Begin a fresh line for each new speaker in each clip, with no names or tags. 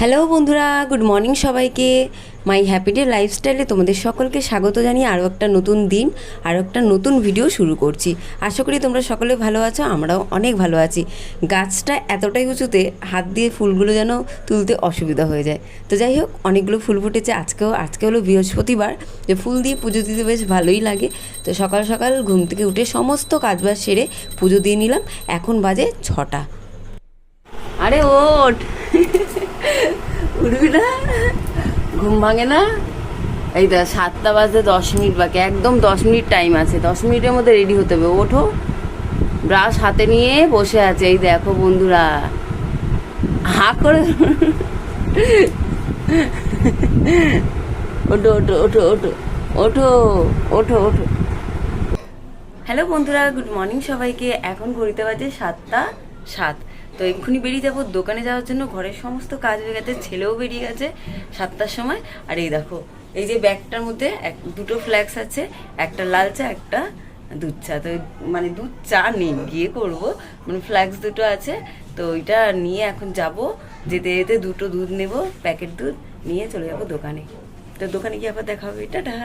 Hello বন্ধুরা। Good morning সবাইকে। মাই happy day লাইফস্টাইলে তোমাদের সকলকে স্বাগত জানিয়ে আরও একটা নতুন দিন, আরও একটা নতুন ভিডিও শুরু করছি। আশা করি তোমরা সকলে ভালো আছো, আমরাও অনেক ভালো আছি। গাছটা এতটাই উঁচুতে হাত দিয়ে ফুলগুলো যেন তুলতে অসুবিধা হয়ে যায়। তো যাই হোক, অনেকগুলো ফুল ফুটেছে। আজকেও, আজকে হলো বৃহস্পতিবার। যে ফুল দিয়ে পুজো দিতে বেশ ভালোই লাগে। তো সকাল সকাল ঘুম থেকে উঠে সমস্ত কাজবাজ সেরে পুজো দিয়ে নিলাম। এখন বাজে ছটা। আরে ওঠ! উঠবি না ঘুম ভাঙে না? এই দা সাতটা বাজতে দশ মিনিট বাকি, একদম দশ মিনিট টাইম আছে। দশ মিনিটের মধ্যে রেডি হতে হবে। ওঠো। ব্রাশ হাতে নিয়ে বসে আছে। এই দেখো বন্ধুরা। হা করে ওঠো ওঠো ওঠো ওঠো ওঠো ওঠো ওঠো। হ্যালো বন্ধুরা গুড মর্নিং সবাইকে। এখন ঘড়িতে বাজে সাতটা সাত। তো এক্ষুনি বেরিয়ে যাব, দোকানে যাওয়ার জন্য ঘরের সমস্ত কাজ হয়ে গেছে, ছেলেও বেরিয়ে গেছে সাতটার সময়। আর এই দেখো, এই যে ব্যাগটার মধ্যে এক, দুটো ফ্ল্যাক্স আছে, একটা লাল চা, একটা দুধ চা। তো মানে দুধ চা নেই, গিয়ে করব। মানে ফ্ল্যাক্স দুটো আছে, তো ওইটা নিয়ে এখন যাব, যেতে যেতে দুটো দুধ নেব প্যাকেট দুধ নিয়ে চলে যাব দোকানে। তো দোকানে গিয়ে আবার দেখা হবে। টাটা!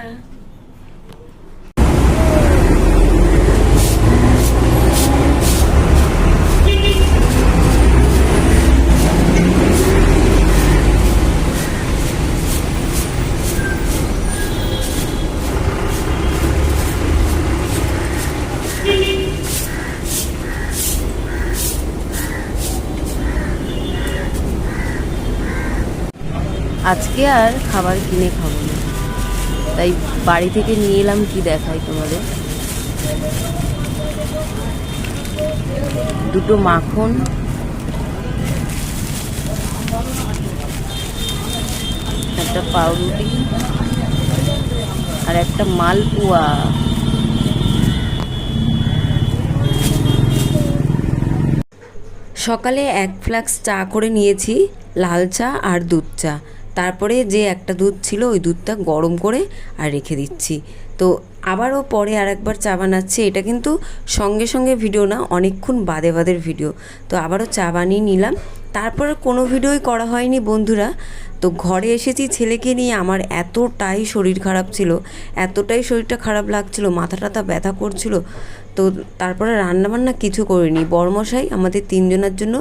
আজকে আর খাবার কিনে খাব না। তাই বাড়ি থেকে নিয়ে এলাম, কি দেখাই তোমাদের? দুটো মাখন। একটা পাউরুটি আর একটা মালপোয়া। সকালে এক ফ্লাক্স চা করে নিয়েছি, লাল চা আর দুধ চা। তারপরে যে একটা দুধ ছিল, ওই দুধটা গরম করে আর রেখে দিচ্ছি। তো আবারও পরে আর একবার চা বানাচ্ছি। এটা কিন্তু সঙ্গে সঙ্গে ভিডিও না, অনেকক্ষণ বাদে বাদের ভিডিও। তো আবারও চা বানিয়ে নিলাম। তারপরে কোনো ভিডিওই করা হয়নি, বন্ধুরা। তো ঘরে এসেছি ছেলেকে নিয়ে, আমার এতটাই শরীর খারাপ ছিল, এতটাই শরীরটা খারাপ লাগছিল, মাথা টাথা ব্যথা করছিল। তো তারপরে রান্নাবান্না কিছু করিনি। বরমশাই আমাদের তিনজনের জন্য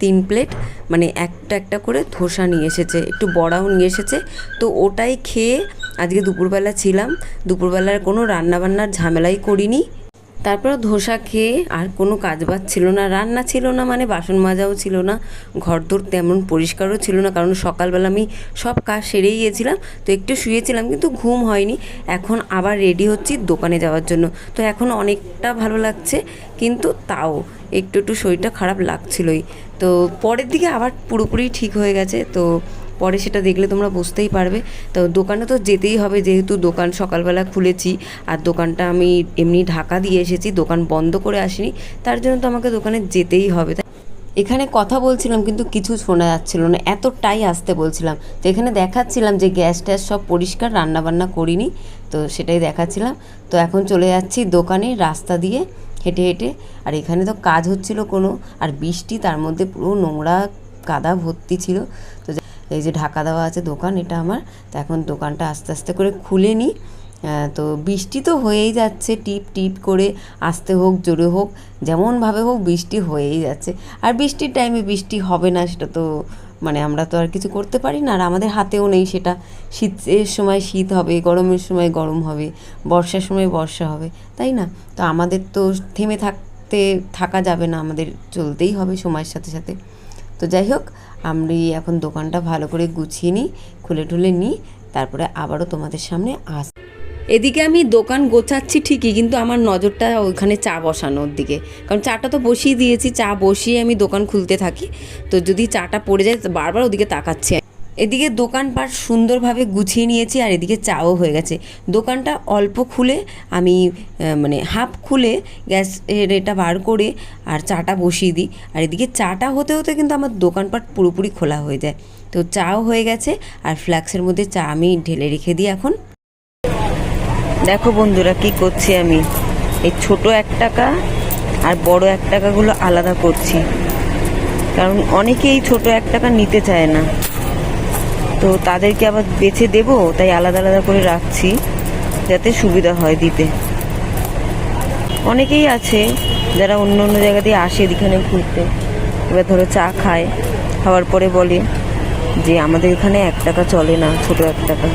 তিন প্লেট মানে একটা একটা করে ধোসা নিয়ে এসেছে, একটু বড়াও নিয়ে এসেছে। তো ওটাই খেয়ে আজকে দুপুরবেলা ছিলাম, দুপুরবেলার কোনো রান্নাবান্নার ঝামেলাই করিনি। তারপর ধোসা খেয়ে আর কোনো কাজবাজ ছিল না, রান্না ছিল না মানে বাসন মাজাও ছিল না, ঘরদোর তেমন পরিষ্কারও ছিল না, কারণ সকালবেলা আমি সব কাজ সেরেই গিয়েছিলাম, তো একটু শুয়েছিলাম কিন্তু ঘুম হয়নি, এখন আবার রেডি হচ্ছি দোকানে যাওয়ার জন্য, তো এখন অনেকটা ভালো লাগছে, কিন্তু তাও একটু একটু শরীরটা খারাপ লাগছিলই, তো পরের দিকে আবার পুরোপুরি ঠিক হয়ে গেছে, তো পরে সেটা দেখলে তোমরা বুঝতেই পারবে। তো দোকানে তো যেতেই হবে, যেহেতু দোকান সকালবেলা খুলেছি আর দোকানটা আমি এমনি ঢাকা দিয়ে এসেছি, দোকান বন্ধ করে আসিনি, তার জন্য তো আমাকে দোকানে যেতেই হবে। এখানে কথা বলছিলাম কিন্তু কিছু শোনা যাচ্ছিল না, এতটাই আসতে বলছিলাম। তো এখানে দেখাচ্ছিলাম যে গ্যাস ট্যাস সব পরিষ্কার, রান্নাবান্না করিনি, তো সেটাই দেখাচ্ছিলাম। তো এখন চলে যাচ্ছি দোকানে রাস্তা দিয়ে হেঁটে হেঁটে, আর এখানে তো কাজ হচ্ছিল কোনো, আর বৃষ্টি তার মধ্যে পুরো নোংরা কাদা ভর্তি ছিল। তো এই যে ঢাকা দেওয়া আছে দোকান, এটা আমার। তো এখন দোকানটা আস্তে আস্তে করে খুলে নিই। তো বৃষ্টি তো হয়েই যাচ্ছে, টিপ টিপ করে আসতে হোক, জোরে হোক, যেমনভাবে হোক বৃষ্টি হয়েই যাচ্ছে। আর বৃষ্টির টাইমে বৃষ্টি হবে না, সেটা তো মানে আমরা তো আর কিছু করতে পারি না, আর আমাদের হাতেও নেই সেটা। শীতের সময় শীত হবে, গরমের সময় গরম হবে, বর্ষার সময় বর্ষা হবে, তাই না? তো আমাদের তো থেমে থাকতে, থাকা যাবে না, আমাদের চলতেই হবে সময়ের সাথে সাথে। তো যাই হোক আমি এখন দোকানটা ভালো করে গুছিয়ে নিই, খুলে ঠুলে নিই, তারপরে আবারও তোমাদের সামনে আস এদিকে আমি দোকান গোছাচ্ছি ঠিকই, কিন্তু আমার নজরটা ওইখানে চা বসানোর দিকে। কারণ চাটা তো বসিয়ে দিয়েছি, চা বসিয়ে আমি দোকান খুলতে থাকি। তো যদি চাটা পড়ে যায়, বারবার ওদিকে তাকাচ্ছি। এদিকে দোকানপাট সুন্দরভাবে গুছিয়ে নিয়েছি আর এদিকে চাও হয়ে গেছে। দোকানটা অল্প খুলে আমি মানে হাফ খুলে গ্যাস এটা বার করে আর চাটা বসিয়ে দিই। আর এদিকে চাটা হতে হতে কিন্তু আমার দোকানপাট পুরোপুরি খোলা হয়ে যায়। তো চাও হয়ে গেছে আর ফ্ল্যাক্সের মধ্যে চা আমি ঢেলে রেখে দিই এখন। দেখো বন্ধুরা কি করছি আমি। এই ছোট এক টাকা আর বড় এক টাকাগুলো আলাদা করছি। কারণ অনেকেই ছোট এক টাকা নিতে চায় না। তো তাদেরকে আবার বেছে দেব, তাই আলাদা আলাদা করে রাখছি, যাতে সুবিধা হয় দিতে। অনেকেই আছে যারা অন্য অন্য জায়গা দিয়ে আসে এখানে ঘুরতে। এবার ধরো চা খায়, খাওয়ার পরে বলে যে আমাদের এখানে এক টাকা চলে না, ছোট এক টাকা।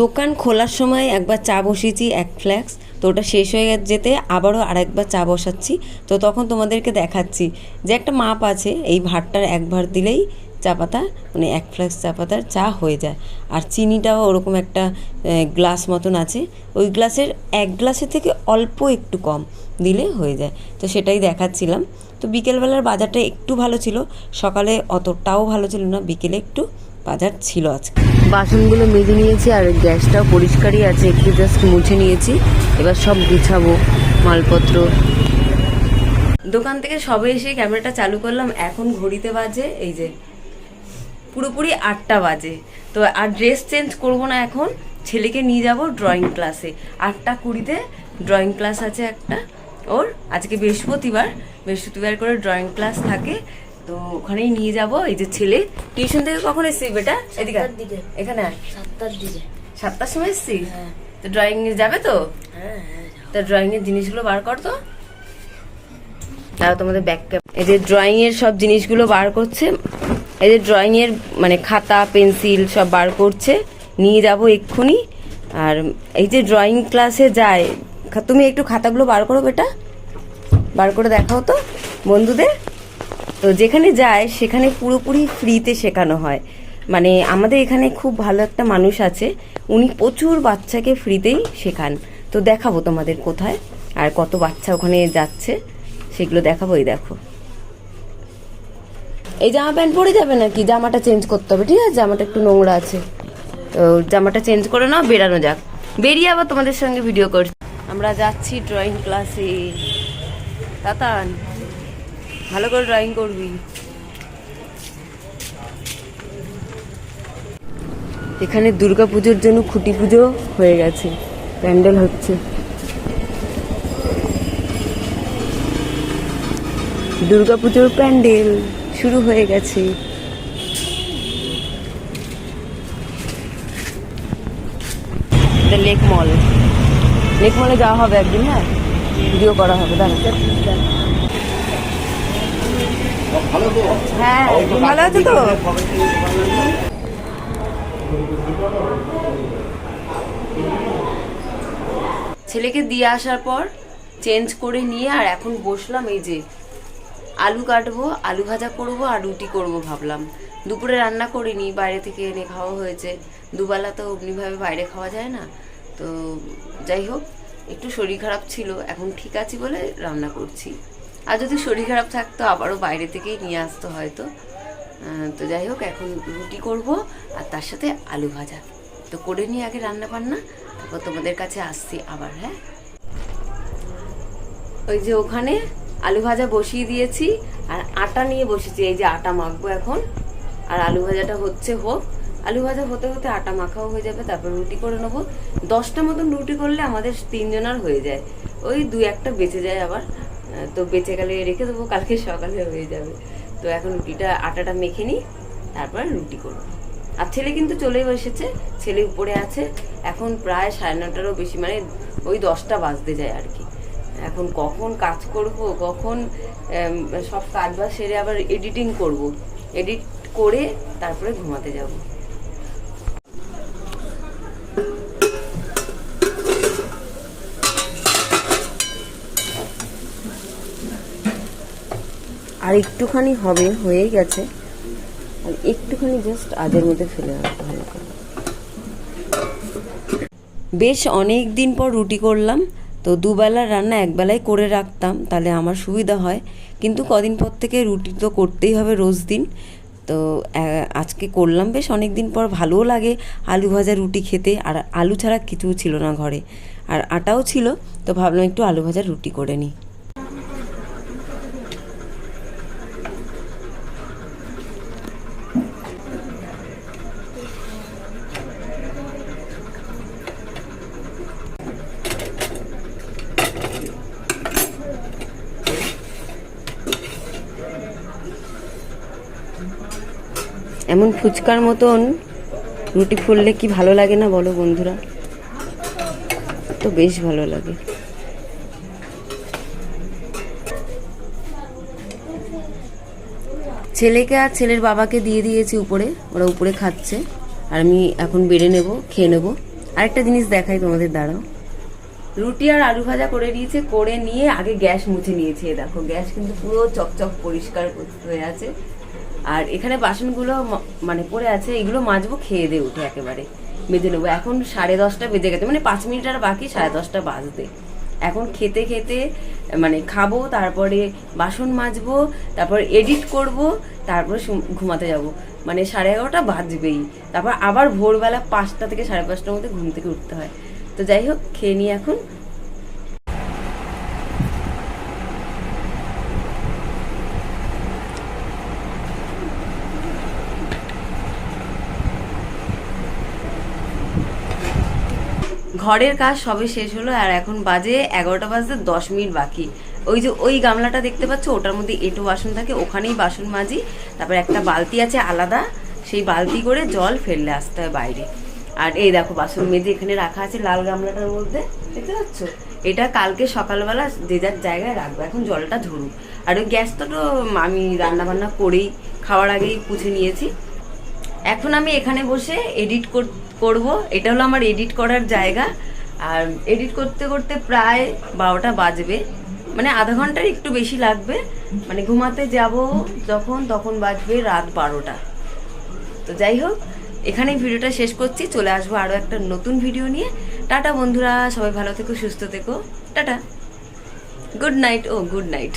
দোকান খোলার সময় একবার চা বসিয়েছি, এক ফ্ল্যাক্স। তো ওটা শেষ হয়ে যেতে, আবারও আরেকবার চা বসাচ্ছি। তো তখন তোমাদেরকে দেখাচ্ছি। যে একটা মাপ আছে, এই ভাতটার এক ভাত দিলেই চা পাতা মানে এক ফ্ল্যাক্স চা পাতার চা হয়ে যায়। আর চিনিটাও ওরকম একটা গ্লাস মতন আছে। ওই গ্লাসের, এক গ্লাসের থেকে অল্প একটু কম দিলে হয়ে যায়। তো সেটাই দেখাচ্ছিলাম। তো বিকেলবেলার বাজারটা একটু ভালো ছিল। সকালে অতটাও ভালো ছিল না, বিকেলে একটু বাজার ছিল আজকে। বাসনগুলো মেজে নিয়েছি আর গ্যাসটাও পরিষ্কারই আছে। একটু জাস্ট মুছে নিয়েছি। এবার সব গুছাবো, মালপত্র। দোকান থেকে সবে এসে ক্যামেরাটা চালু করলাম। এখন ঘড়িতে বাজে, এই যে পুরোপুরি আটটা বাজে। তো আর ড্রেস চেঞ্জ করব না এখন ছেলেকে নিয়ে যাব ড্রয়িং ক্লাসে আটটা কুড়িতে ড্রয়িং ক্লাস আছে একটা ওর আজকে বৃহস্পতিবার বৃহস্পতিবার করে ড্রয়িং ক্লাস থাকে। তো ওখানেই নিয়ে যাব। এই যে ছেলে টিউশন থেকে কখন এসছিস বেটা? এদিকে। এখানে।
সাতটার দিকে।
সাতটার সময় এসছিস?
হ্যাঁ।
তো ড্রয়িং যাবে তো?
হ্যাঁ হ্যাঁ
তা ড্রয়িং এর জিনিসগুলো বার কর তো। তাও তোমাদের ব্যাক এই যে ড্রয়িং এর সব জিনিসগুলো বার করছে। এই যে ড্রয়িং এর মানে খাতা পেন্সিল সব বার করছে, নিয়ে যাব এক্ষুনি। আর এই যে ড্রয়িং ক্লাসে যায় তুমি একটু খাতাগুলো বার করো বেটা। বার করে দেখাও তো বন্ধুদের। তো যেখানে যায়, সেখানে পুরোপুরি ফ্রিতে শেখানো হয়। মানে আমাদের এখানে খুব ভালো একটা মানুষ আছে, উনি প্রচুর বাচ্চাকে ফ্রিতেই শেখান। তো দেখাবো তোমাদের কোথায়, আর কত বাচ্চা ওখানে যাচ্ছে, সেগুলো দেখাবো, এই দেখো। এই জামা প্যান্ট পরে যাবে নাকি? জামাটা চেঞ্জ করতে হবে, ঠিক আছে? জামাটা একটু নোংরা আছে। তো জামাটা চেঞ্জ করে নাও, বেরানো যাক। বেরিয়ে আবার তোমাদের সঙ্গে ভিডিও করছি। আমরা যাচ্ছি ড্রয়িং ক্লাসে তাতান, ভালো করে ড্রয়িং করবি। এখানে দুর্গা পুজোর জন্য খুঁটি পুজো হয়ে গেছে। প্যান্ডেল হচ্ছে। দুর্গা পুজোর প্যান্ডেল। শুরু হয়ে গেছে। লেক মল লেক মলে যাওয়া হবে একদিন হ্যাঁ? ভিডিও করা হবে দাঁড়া হ্যাঁ ভালো আছো তো? ছেলেকে দিয়ে আসার পর চেঞ্জ করে নিয়ে আর এখন বসলাম এই যে আলু কাটবো, আলু ভাজা করব আর রুটি করব ভাবলাম। দুপুরে রান্না করিনি, বাইরে থেকে এনে খাওয়া হয়েছে। দুবেলা তো অমনিভাবে বাইরে খাওয়া যায় না। তো যাই হোক, একটু শরীর খারাপ ছিল, এখন ঠিক আছি বলে রান্না করছি। আর যদি শরীর খারাপ থাকতো, আবারও বাইরে থেকেই নিয়ে আসতো হয়তো। তো যাই হোক, এখন রুটি করব আর তার সাথে আলু ভাজা। তো করে নিয়ে আগে রান্না বান্না, তারপর তোমাদের কাছে আসছি আবার হ্যাঁ? ওই যে ওখানে আলু ভাজা বসিয়ে দিয়েছি, আর আটা নিয়ে বসেছি, এই যে আটা মাখবো এখন। আর আলু ভাজাটা হচ্ছে হোক, আলু ভাজা হতে হতে আটা মাখাও হয়ে যাবে, তারপর রুটি করে নেব। দশটা মতন রুটি করলে আমাদের তিনজনের হয়ে যায়। ওই দু একটা বেঁচে যায় আবার তো বেঁচে গেলে রেখে দেবো, কালকে সকালে হয়ে যাবে। তো এখন রুটিটা, আটাটা মেখে নিই, তারপর রুটি করব। আর ছেলে কিন্তু চলেই বসেছে, ছেলে উপরে আছে, এখন প্রায় সাড়ে নটারও বেশি মানে ওই দশটা বাজতে যায় আর কি। এখন কখন কাজ করব কখন সব কাজ বাজ সেরে আবার এডিটিং করব। এডিট করে তারপরে ঘুমাতে যাব। আর একটুখানি হবে হয়ে গেছে। আর একটুখানি জাস্ট আজের মধ্যে ফেলে রাখতে ভালো করে বেশ অনেক দিন পর রুটি করলাম। তো দুবেলার রান্না একবেলায় করে রাখতাম, তাহলে আমার সুবিধা হয়। কিন্তু কদিন পর থেকে রুটি তো করতেই হবে রোজ দিন। তো আজকে করলাম বেশ অনেক দিন পর ভালোও লাগে আলু ভাজা রুটি খেতে। আর আলু ছাড়া কিছু ছিল না ঘরে। আর আটাও ছিল, তো ভাবলাম একটু আলু ভাজা রুটি করে নিই। এমন ফুচকার মতন রুটি ফুললে কি ভালো লাগে না বলো বন্ধুরা? তো বেশ ভালো লাগে। ছেলেকে আর ছেলের বাবাকে দিয়ে দিয়েছি উপরে, ওরা উপরে খাচ্ছে। আর আমি এখন বেড়ে নেব, খেয়ে নেব। আরেকটা জিনিস দেখাই তোমাদের, দাঁড়াও। রুটি আর আলু ভাজা করে দিয়েছে করে নিয়ে আগে গ্যাস মুছে নিয়েছে দেখো। গ্যাস কিন্তু পুরো চকচক পরিষ্কার হয়ে আছে। আর এখানে বাসনগুলো মানে পড়ে আছে, এগুলো মাজবো, খেয়ে দিয়ে উঠে একেবারে বেঁধে নেব। এখন সাড়ে দশটা বেজে গেছে মানে পাঁচ মিনিট আর বাকি, সাড়ে দশটা বাজতে। এখন খেতে খেতে মানে খাব, তারপরে বাসন মাজবো, তারপর এডিট করব, তারপরে ঘুমাতে যাব। মানে সাড়ে এগারোটা বাজবেই। তারপর আবার ভোরবেলা পাঁচটা থেকে সাড়ে পাঁচটার মধ্যে ঘুম থেকে উঠতে হয়। তো যাই হোক, খেয়ে নিই এখন ঘরের কাজ সবে শেষ হলো আর এখন বাজে এগারোটা বাজতে দশ মিনিট বাকি। ওই যে ওই গামলাটা দেখতে পাচ্ছ, ওটার মধ্যে এঁটো বাসন থাকে, ওখানেই বাসন মাজি। তারপর একটা বালতি আছে আলাদা, সেই বালতি করে জল ফেললে আসতে হয় বাইরে। আর এই দেখো বাসন মেজে এখানে রাখা আছে লাল গামলাটার মধ্যে, দেখতে পাচ্ছ? এটা কালকে সকালবেলা যে যার জায়গায় রাখব, এখন জলটা ঝরুক আর ওই গ্যাসটা তো আমি রান্না বান্না করেই, খাওয়ার আগেই পুছে নিয়েছি। এখন আমি এখানে বসে এডিট করব। এটা হলো আমার এডিট করার জায়গা। আর এডিট করতে করতে প্রায় বারোটা বাজবে। মানে আধা ঘণ্টার একটু বেশি লাগবে। মানে ঘুমাতে যাব যখন, তখন বাজবে রাত বারোটা। তো যাই হোক, এখানেই ভিডিওটা শেষ করছি। চলে আসব আরও একটা নতুন ভিডিও নিয়ে। টাটা বন্ধুরা, সবাই ভালো থেকো, সুস্থ থেকো। টাটা। গুড নাইট ও গুড নাইট